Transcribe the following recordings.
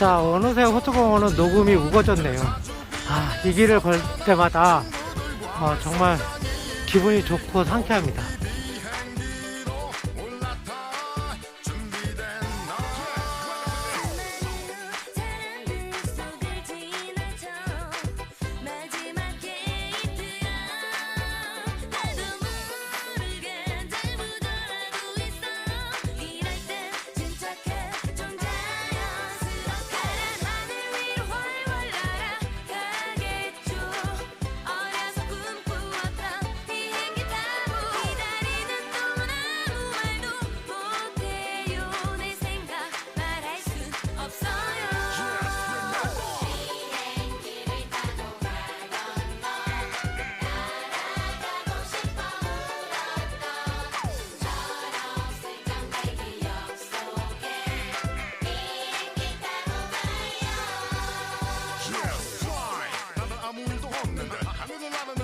자, 어느새 호수공원은 녹음이 우거졌네요. 아, 이 길을 걸 때마다 어, 정말 기분이 좋고 상쾌합니다. 일도 없는데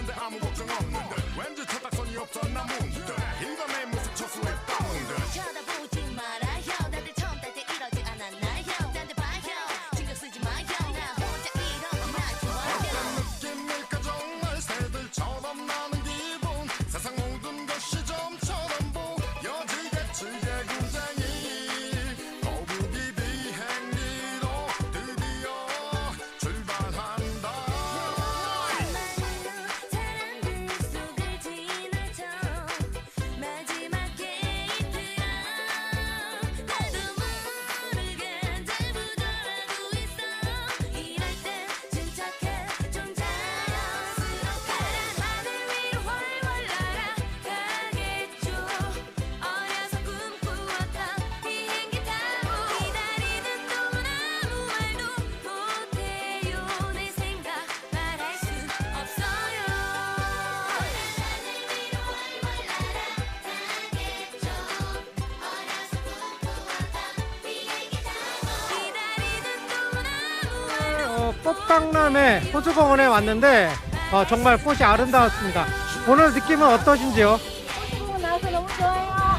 꽃박람회 호수공원에 왔는데 어, 정말 꽃이 아름다웠습니다. 오늘 느낌은 어떠신지요? 보고 나서 너무 좋아요.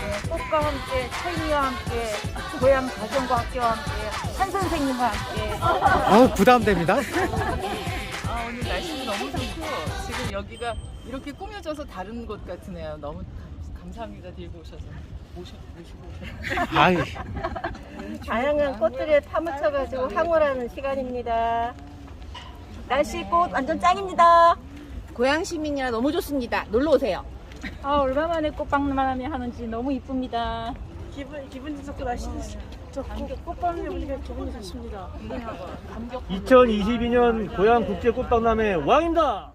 네, 꽃과 함께, 철미와 함께, 고향 가정과 학교와 함께, 한 선생님과 함께. 어, 부담됩니다. 아, 오늘 날씨도 너무 좋고 지금 여기가 이렇게 꾸며져서 다른 곳 같으네요. 너무 감- 감사합니다. 들고 오셔서 모셔 모시고 오셔서. 아이, 다양한 꽃들에 파묻혀가지고 황홀하는 시간입니다. 날씨 꽃 완전 짱입니다. 고양 시민이라 너무 좋습니다. 놀러 오세요. 아, 얼마만에 꽃박람회 하는지 너무 이쁩니다. 기분, 기분 좋고 날씨 좋고 꽃박람회 보니까 기분이 좋습니다. 2022년 고양 국제 꽃박람회 왕입니다.